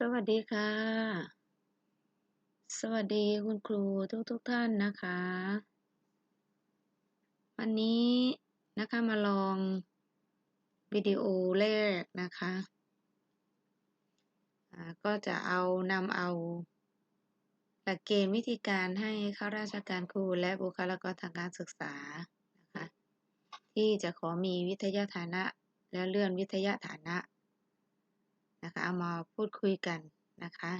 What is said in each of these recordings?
สวัสดีค่ะ สวัสดีคุณครูทุกๆทท่านนะคะ วันนี้นะคะมาลองวิดีโอแรกนะคะก็จะเอานำเอาหลักเกณฑ์วิธีการให้ข้าราชการครูและบุคลากรทางการศึกษานะคะที่จะขอมีวิทยาฐานะและเลื่อนวิทยาฐานะ นะคะเอามาพูดคุยกันนะคะ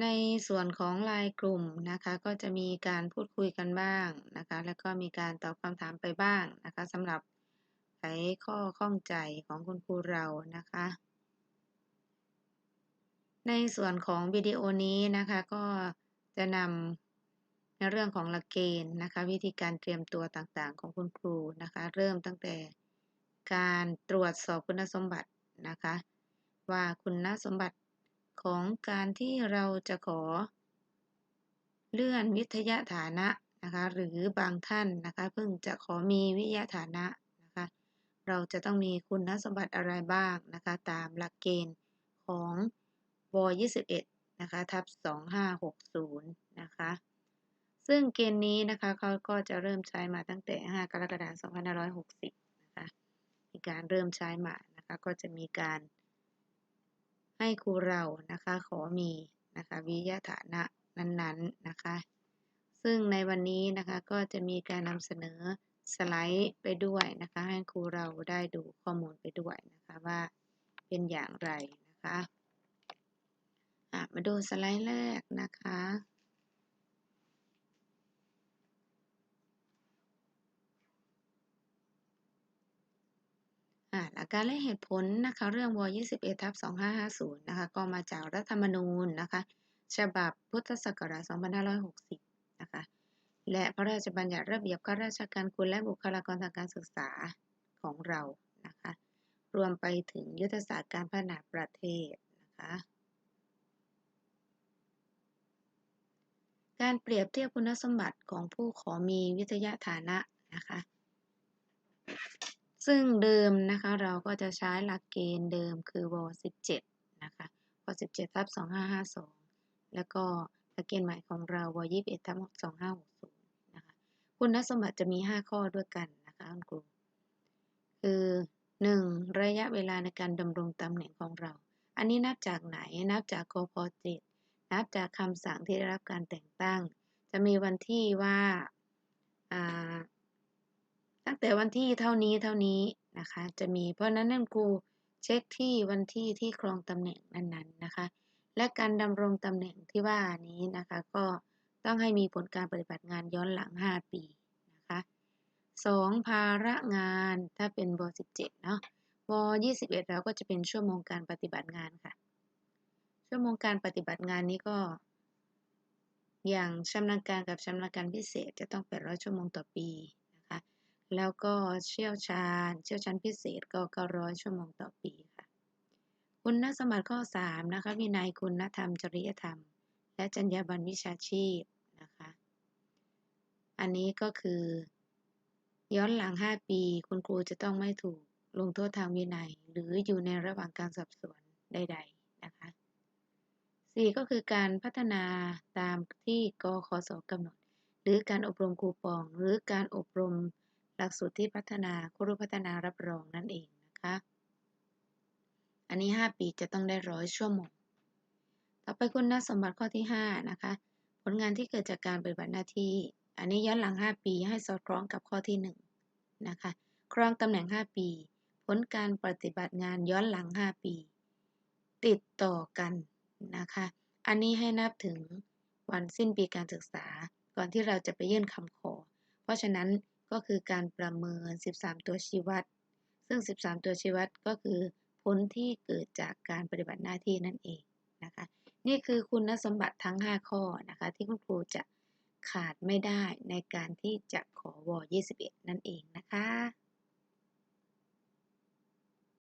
ในส่วนของลายกลุ่มนะคะก็จะมีการพูดคุยกันบ้างนะคะ แล้วก็มีการตอบคำถามไปบ้างนะคะสำหรับไขข้อข้องใจของคุณครูเรานะคะ ในส่วนของวิดีโอนี้นะคะก็จะนำในเรื่องของหลักเกณฑ์นะคะ วิธีการเตรียมตัวต่างๆ ของคุณครูนะคะ เริ่มตั้งแต่การตรวจสอบคุณสมบัติ นะคะ ว่าคุณสมบัติของการที่เราจะขอ เลื่อนวิทยาฐานะนะคะหรือบางท่านนะคะเพิ่งจะขอมีวิทยาฐานะนะคะเราจะต้องมีคุณสมบัติอะไรบ้างนะคะตามหลักเกณฑ์ของว21นะคะทับ2560นะคะซึ่งเกณฑ์นี้นะคะเขาก็จะเริ่มใช้มาตั้งแต่ 5 กรกฎาคม2560นะคะมีการเริ่มใช้มา นะคะก็จะมีการให้ครูเรานะคะขอมีนะคะวิทยาฐานะนั้นๆนนะคะ ซึ่งในวันนี้นะคะก็จะมีการนำเสนอสไลด์ไปด้วยนะคะให้ครูเราได้ดูข้อมูลไปด้วยนะคะว่าเป็นอย่างไรนะคะมาดูสไลด์แรกนะคะ หลักการและเหตุผลนะคะเรื่องว21ทับ2550นะคะก็มาจากรัฐธรรมนูญนะคะฉบับพุทธศักราช2560นะคะและพระราชบัญญัติระเบียบข้าราชการครูและบุคลากรทางการศึกษาของเรานะคะรวมไปถึงยุทธศาสตร์การพัฒนาประเทศนะคะการเปรียบเทียบคุณสมบัติของผู้ขอมีวิทยาฐานะนะคะ ซึ่งเดิมนะคะเราก็จะใช้หลักเกณฑ์เดิมคือว17นะคะว17ทับ2552 แล้วก็หลักเกณฑ์ใหม่ของเราว21ทับ2560นะคะคุณสมบัติจะมี 5 ข้อด้วยกันนะคะคุณครูคือ 1. ระยะเวลาในการดำรงตำแหน่งของเรา อันนี้นับจากไหนนับจากกพ7นับจากคำสั่งที่ได้รับการแต่งตั้ง จะมีวันที่ว่า ตั้งแต่วันที่เท่านี้เท่านี้นะคะ จะมีเพราะนั้นนั่นครูเช็คที่วันที่ที่ครองตำแหน่งนั้นๆนะคะ และการดำรงตำแหน่งที่ว่านี้นะคะ ก็ต้องให้มีผลการปฏิบัติงานย้อนหลัง 5 ปีนะคะ2ภาระงานถ้าเป็นว17เนาะว21เราก็จะเป็นชั่วโมงการปฏิบัติงานค่ะ ชั่วโมงการปฏิบัติงานนี้ก็ อย่างชำนาญการกับชำนาญการพิเศษจะต้อง800ชั่วโมงต่อปี แล้วก็เชี่ยวชาญ เชี่ยวชาญพิเศษก็900 ชั่วโมงต่อปีค่ะ คุณสมบัติข้อ 3 นะคะ วินัยคุณธรรม จริยธรรม และจรรยาบรรณวิชาชีพนะคะ อันนี้ก็คือ ย้อนหลัง 5 ปี คุณครูจะต้องไม่ถูกลงโทษทางวินัย หรืออยู่ในระหว่างการสอบสวนใด ๆ นะคะ 4 ก็คือการพัฒนาตามที่กคสกำหนด หรือการอบรมครูปอง หรือการอบรม หลักสูตรที่พัฒนาครูพัฒนารับรองนั่นเองนะคะ อันนี้ 5 ปีจะต้องได้ร้อยชั่วโมง ต่อไปคุณสมบัติข้อที่ 5 นะคะ ผลงานที่เกิดจากการปฏิบัติหน้าที่ อันนี้ย้อนหลัง 5 ปีให้สอดคล้องกับข้อที่1นะคะ ครองตำแหน่ง 5 ปี ผลการปฏิบัติงานย้อนหลัง 5 ปี ติดต่อกันนะคะ อันนี้ให้นับถึงวันสิ้นปีการศึกษา ก่อนที่เราจะไปยื่นคำขอ เพราะฉะนั้น ก็คือการประเมิน 13 ตัวชี้วัด ซึ่ง 13 ตัวชี้วัดก็คือผลที่เกิดจากการปฏิบัติหน้าที่นั่นเองนะคะ นี่คือคุณสมบัติทั้ง 5 ข้อนะคะ ที่คุณครูจะขาดไม่ได้ในการที่จะขอว 21 นั่นเองนะคะ